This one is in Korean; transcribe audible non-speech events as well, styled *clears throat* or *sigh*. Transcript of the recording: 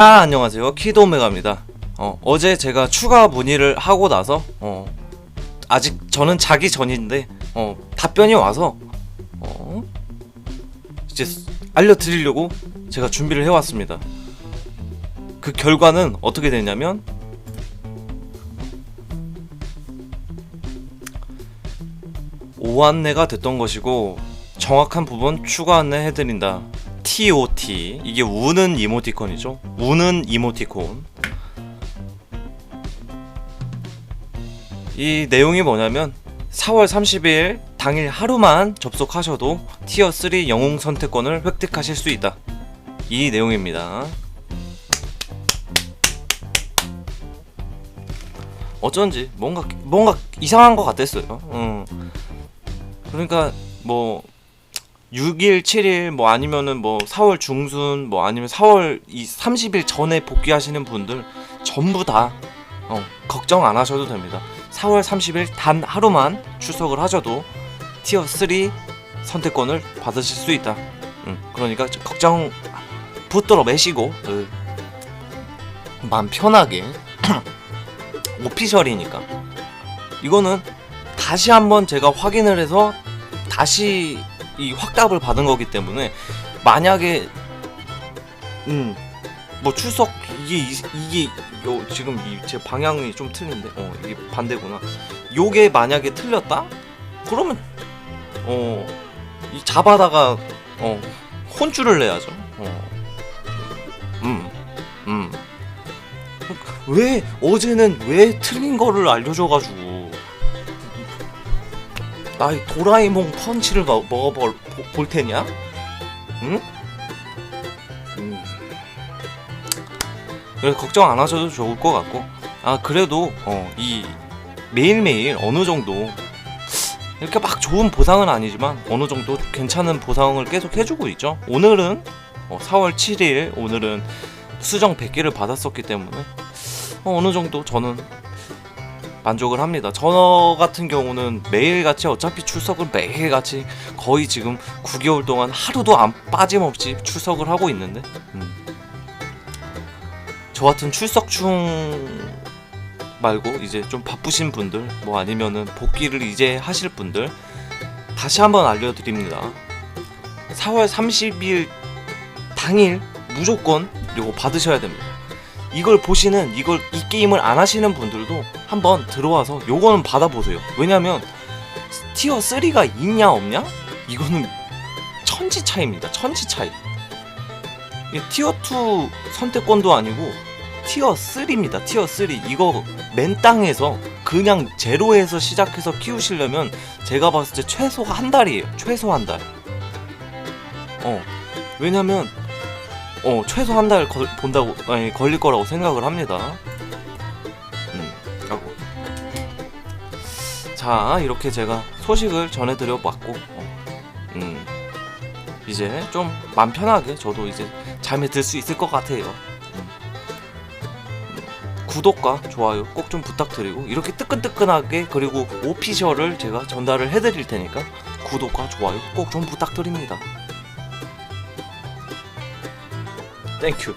아 안녕하세요. 키도메가입니다. 어, 어제 제가 추가 문의를 하고 나서 어, 아직 저는 자기 전인데 어, 답변이 와서 어, 이제 스- 알려드리려고 제가 준비를 해왔습니다. 그 결과는 어떻게 되냐면 오안내가 됐던 것이고 정확한 부분 추가 안내 해드린다 TOT 이게 우는 이모티콘이죠. 우는 이모티콘. 이 내용이 뭐냐면 4월 30일 당일 하루만 접속하셔도 티어 3 영웅 선택권을 획득하실 수 있다. 이 내용입니다. 어쩐지 뭔가 뭔가 이상한 것 같았어요. 음. 그러니까 뭐 6일, 7일 뭐 아니면은 뭐 4월 중순 뭐 아니면 4월 이 30일 전에 복귀하시는 분들 전부 다 어, 걱정 안 하셔도 됩니다. 4월 30일 단 하루만 출석을 하셔도 티어 3 선택권을 받으실 수 있다. 음, 그러니까 저- 걱정 붙들어 매시고 그, 마음 편하게 *clears throat* 오피셜이니까 이거는 다시 한번 제가 확인을 해서 다시 이 확답을 받은 거기 때문에 만약에 음. 뭐 출석 이게 이- 이게 요 지금 이 제 방향이 좀 틀린데 어 이게 반대구나. 요게 만약에 틀렸다? 그러면 어 이 잡아다가 어 혼쭐을 내야죠. 어. 어음음 왜 어제는 왜 틀린 거를 알려줘가지고 나 이 도라에몽 펀치를 먹, 먹어볼 보- 볼 테냐? 응? 음. 그래서 걱정 안 하셔도 좋을 것 같고 아 그래도 어, 이 매일매일 어느 정도 이렇게 막 좋은 보상은 아니지만 어느 정도 괜찮은 보상을 계속 해주고 있죠 오늘은 어, 4월 7일 오늘은 수정 100개를 받았었기 때문에 어, 어느 정도 저는 만족을 합니다. 저 같은 경우는 매일같이 어차피 출석을 매일같이 거의 지금 9개월 동안 하루도 안 빠짐없이 출석을 하고 있는데 음. 저 같은 출석충 말고 이제 좀 바쁘신 분들 뭐 아니면은 복귀를 이제 하실 분들 다시 한번 알려드립니다. 4월 30일 당일 무조건 이거 받으셔야 됩니다. 이걸 보시는 이걸 이 게임을 안 하시는 분들도 한번 들어와서 요거는 받아보세요. 왜냐면 티어 3가 있냐 없냐? 이거는 천지 차이입니다. 천지 차이. 티어 2 선택권도 아니고 티어 3입니다. 티어 3 이거 맨 땅에서 그냥 제로에서 시작해서 키우시려면 제가 봤을 때 최소 한 달이에요. 최소 한 달. 어 왜냐면 어 최소 한 달 본다고 아니 걸릴 거라고 생각을 합니다. 음, 하고 자 이렇게 제가 소식을 전해드려 봤고, 어, 음 이제 좀 맘 편하게 저도 이제 잠에 들 수 있을 것 같아요. 음. 음, 구독과 좋아요 꼭 좀 부탁드리고 이렇게 뜨끈뜨끈하게 그리고 오피셜을 제가 전달을 해드릴 테니까 구독과 좋아요 꼭 좀 부탁드립니다. Thank you.